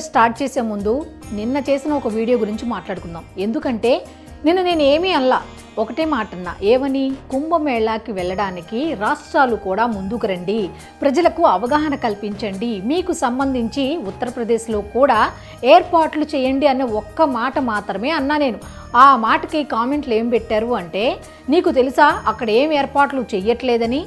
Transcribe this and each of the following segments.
Start చేసే ముందు నిన్న చేసిన ఒక వీడియో గురించి మాట్లాడుకుందాం. ఎందుకంటే నిన్న నేను ఏమీ అల్లా ఒకటే మాట అన్నా. ఏమని? కుంభమేళాకి వెళ్ళడానికి రాష్ట్రాలు కూడా ముందుకు రండి. ప్రజలకు అవగాహన కల్పించండి. మీకు సంబంధించి ఉత్తరప్రదేశ్లో కూడా ఏర్పాట్లు చేయండి అనే ఒక్క మాట మాత్రమే అన్నా నేను. ఆ మాటకి కామెంట్లు ఏం పెట్టారు అంటే నీకు తెలుసా అక్కడ ఏం ఏర్పాట్లు చెయ్యట్లేదని?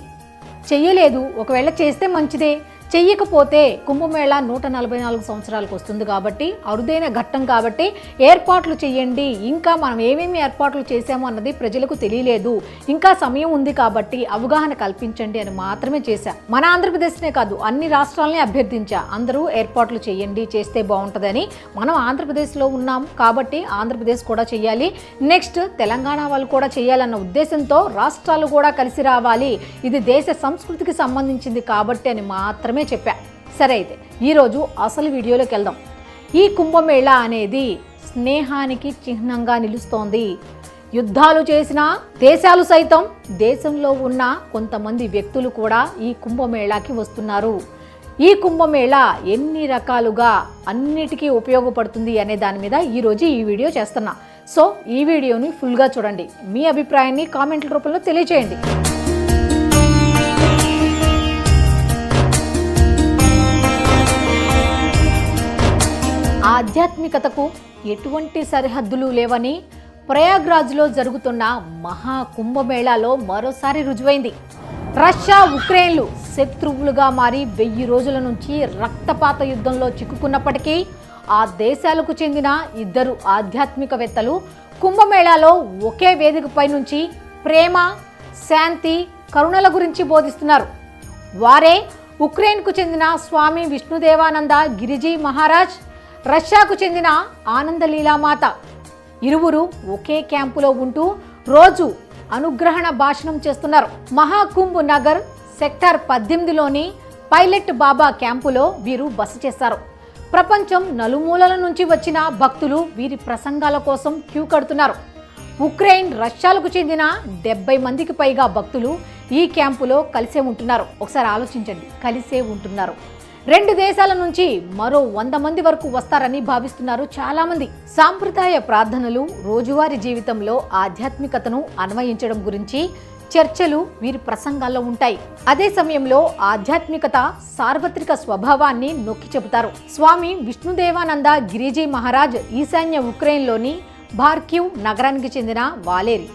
చెయ్యలేదు. ఒకవేళ చేస్తే మంచిదే. చెయ్యకపోతే కుంభమేళా నూట నలభై నాలుగు సంవత్సరాలకు వస్తుంది కాబట్టి అరుదైన ఘట్టం కాబట్టి ఏర్పాట్లు చేయండి ఇంకా మనం ఏమేమి ఏర్పాట్లు చేశాము అన్నది ప్రజలకు తెలియలేదు. ఇంకా సమయం ఉంది కాబట్టి అవగాహన కల్పించండి అని మాత్రమే చేశా. మన ఆంధ్రప్రదేశ్నే కాదు అన్ని రాష్ట్రాలని అభ్యర్థించా. అందరూ ఏర్పాట్లు చేయండి చేస్తే బాగుంటుందని మనం ఆంధ్రప్రదేశ్లో ఉన్నాం కాబట్టి ఆంధ్రప్రదేశ్ కూడా చేయాలి నెక్స్ట్ తెలంగాణ వాళ్ళు కూడా చేయాలన్న ఉద్దేశంతో రాష్ట్రాలు కూడా కలిసి రావాలి. ఇది దేశ సంస్కృతికి సంబంధించింది కాబట్టి అని మాత్రమే చెప్పా. సరే అయితే ఈరోజు అసలు వీడియోలోకి వెళ్దాం. ఈ కుంభమేళా అనేది స్నేహానికి చిహ్నంగా నిలుస్తోంది. యుద్ధాలు చేసిన దేశాలు సైతం దేశంలో ఉన్న కొంతమంది వ్యక్తులు కూడా ఈ కుంభమేళాకి వస్తున్నారు. ఈ కుంభమేళ ఎన్ని రకాలుగా అన్నిటికీ ఉపయోగపడుతుంది అనే దాని మీద ఈరోజు ఈ వీడియో చేస్తున్నా. సో ఈ వీడియోని ఫుల్గా చూడండి. మీ అభిప్రాయాన్ని కామెంట్ల రూపంలో తెలియచేయండి. ఆధ్యాత్మికతకు ఎటువంటి సరిహద్దులు లేవని ప్రయాగ్రాజ్లో జరుగుతున్న మహా కుంభమేళాలో మరోసారి రుజువైంది. రష్యా ఉక్రెయిన్లు శత్రువులుగా మారి వెయ్యి రోజుల నుంచి రక్తపాత యుద్ధంలో చిక్కుకున్నప్పటికీ ఆ దేశాలకు చెందిన ఇద్దరు ఆధ్యాత్మికవేత్తలు కుంభమేళాలో ఒకే వేదికపై నుంచి ప్రేమ శాంతి కరుణల గురించి బోధిస్తున్నారు. వారే ఉక్రెయిన్కు చెందిన స్వామి విష్ణుదేవానంద గిరిజీ మహారాజ్ రష్యాకు చెందిన ఆనందలీలామాత. ఇరువురు ఒకే క్యాంపులో ఉంటూ రోజు అనుగ్రహణ భాషణం చేస్తున్నారు. మహాకుంభ్ నగర్ సెక్టార్ పద్దెనిమిదిలోని పైలట్ బాబా క్యాంపులో వీరు బస చేశారు. ప్రపంచం నలుమూలల నుంచి వచ్చిన భక్తులు వీరి ప్రసంగాల కోసం క్యూ కడుతున్నారు. ఉక్రెయిన్ రష్యాలకు చెందిన డెబ్బై మందికి పైగా భక్తులు ఈ క్యాంపులో కలిసే ఉంటున్నారు. ఒకసారి ఆలోచించండి కలిసే ఉంటున్నారు. రెండు దేశాల నుంచి మరో వంద మంది వరకు వస్తారని భావిస్తున్నారు చాలామంది. సాంప్రదాయ ప్రార్థనలు రోజువారీ జీవితంలో ఆధ్యాత్మికతను అన్వయించడం గురించి చర్చలు వీరి ప్రసంగాల్లో ఉంటాయి. అదే సమయంలో ఆధ్యాత్మికత సార్వత్రిక స్వభావాన్ని నొక్కి చెబుతారు. స్వామి విష్ణుదేవానంద గిరిజీ మహారాజ్ ఈశాన్య ఉక్రెయిన్లోని భార్కివ్ నగరానికి చెందిన వాలేరి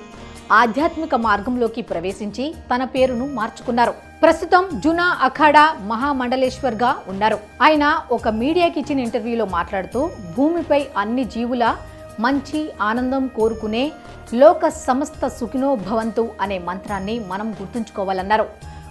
ఆధ్యాత్మిక మార్గంలోకి ప్రవేశించి తన పేరును మార్చుకున్నారు. ప్రస్తుతం జునా అఖాడా మహామండలేశ్వర్గా ఉన్నారు. ఆయన ఒక మీడియాకి ఇచ్చిన ఇంటర్వ్యూలో మాట్లాడుతూ భూమిపై అన్ని జీవుల మంచి ఆనందం కోరుకునే లోక సమస్త సుఖినో భవంతు అనే మంత్రాన్ని మనం గుర్తుంచుకోవాలన్నారు.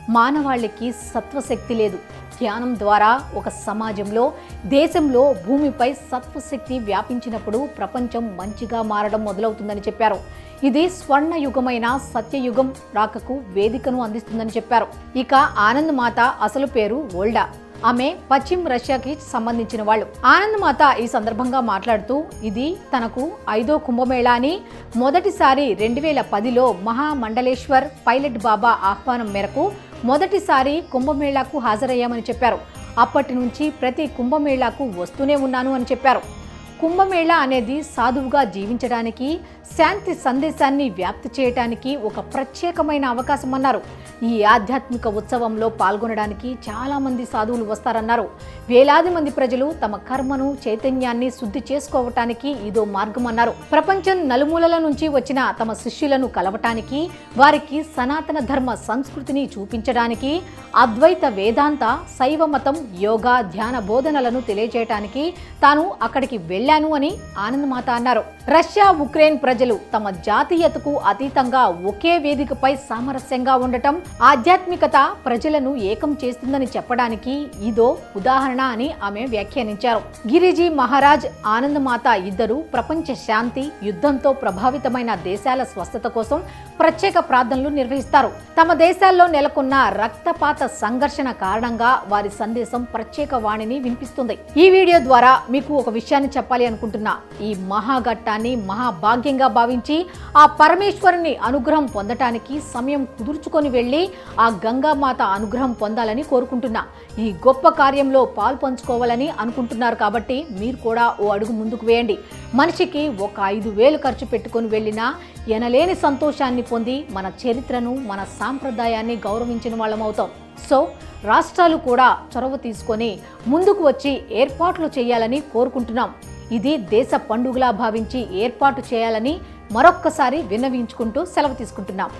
మానవాళికి సత్వశక్తి లేదు. ధ్యానం ద్వారా ఒక సమాజంలో దేశంలో భూమిపై సత్వశక్తి వ్యాపించినప్పుడు ప్రపంచం మంచిగా మారడం మొదలవుతుందని చెప్పారు. ఇది స్వర్ణ యుగమైన సత్యయుగం రాకకు వేదికను అందిస్తుందని చెప్పారు. ఇక ఆనంద్ మాత అసలు పేరు ఓల్డా ఆమె పశ్చిమ రష్యాకి సంబంధించిన వాళ్ళు. ఆనంద్ మాత ఈ సందర్భంగా మాట్లాడుతూ ఇది తనకు ఐదో కుంభమేళా అని మొదటిసారి రెండు వేల పదిలో మహామండలేశ్వర్ పైలట్ బాబా ఆహ్వానం మేరకు మొదటిసారి కుంభమేళాకు హాజరయ్యామని చెప్పారు. అప్పటి నుంచి ప్రతి కుంభమేళాకు వస్తూనే ఉన్నాను అని చెప్పారు. కుంభమేళ అనేది సాధువుగా జీవించడానికి శాంతి సందేశాన్ని వ్యాప్తి చేయడానికి ఒక ప్రత్యేకమైన అవకాశం అన్నారు ఈ ఆధ్యాత్మిక ఉత్సవంలో పాల్గొనడానికి చాలా మంది సాధువులు వస్తారన్నారు. వేలాది మంది ప్రజలు తమ కర్మను చైతన్యాన్ని శుద్ధి చేసుకోవటానికి ఇదో మార్గం అన్నారు ప్రపంచం నలుమూలల నుంచి వచ్చిన తమ శిష్యులను కలవటానికి వారికి సనాతన ధర్మ సంస్కృతిని చూపించడానికి అద్వైత వేదాంత శైవ మతం యోగా ధ్యాన బోధనలను తెలియజేయటానికి తాను అక్కడికి వెళ్ళి వెళ్ళాను అని ఆనందమాత అన్నారు. రష్యా ఉక్రెయిన్ ప్రజలు తమ జాతీయతకు అతీతంగా ఒకే వేదికపై సామరస్యంగా ఉండటం ఆధ్యాత్మికత ప్రజలను ఏకం చేస్తుందని చెప్పడానికి ఇదో ఉదాహరణ అని ఆమె వ్యాఖ్యానించారు. గిరిజీ మహారాజ్ ఆనందమాత ఇద్దరు ప్రపంచ శాంతి యుద్ధంతో ప్రభావితమైన దేశాల స్వస్థత కోసం ప్రత్యేక ప్రార్థనలు నిర్వహిస్తారు. తమ దేశాల్లో నెలకొన్న రక్తపాత సంఘర్షణ కారణంగా వారి సందేశం ప్రత్యేక వాణిని వినిపిస్తుంది. ఈ వీడియో ద్వారా మీకు ఒక విషయాన్ని చెప్పాలి చెప్పాలి అనుకుంటున్నా ఈ మహాఘట్టాన్ని మహాభాగ్యంగా భావించి ఆ పరమేశ్వరుని అనుగ్రహం పొందటానికి సమయం కుదుర్చుకొని వెళ్ళి ఆ గంగామాత అనుగ్రహం పొందాలని కోరుకుంటున్నా. ఈ గొప్ప కార్యంలో పాలు పంచుకోవాలని అనుకుంటున్నారు కాబట్టి మీరు కూడా ఓ అడుగు ముందుకు వేయండి. మనిషికి ఒక ఐదు వేలు ఖర్చు పెట్టుకొని వెళ్ళినా ఎనలేని సంతోషాన్ని పొంది మన చరిత్రను మన సాంప్రదాయాన్ని గౌరవించిన వాళ్ళం అవుతాం సో రాష్ట్రాలు కూడా చొరవ తీసుకొని ముందుకు వచ్చి ఏర్పాట్లు చేయాలని కోరుకుంటున్నాం. ఇది దేశ పండుగలా భావించి ఏర్పాటు చేయాలని మరొక్కసారి విన్నవించుకుంటూ సెలవు తీసుకుంటున్నాం.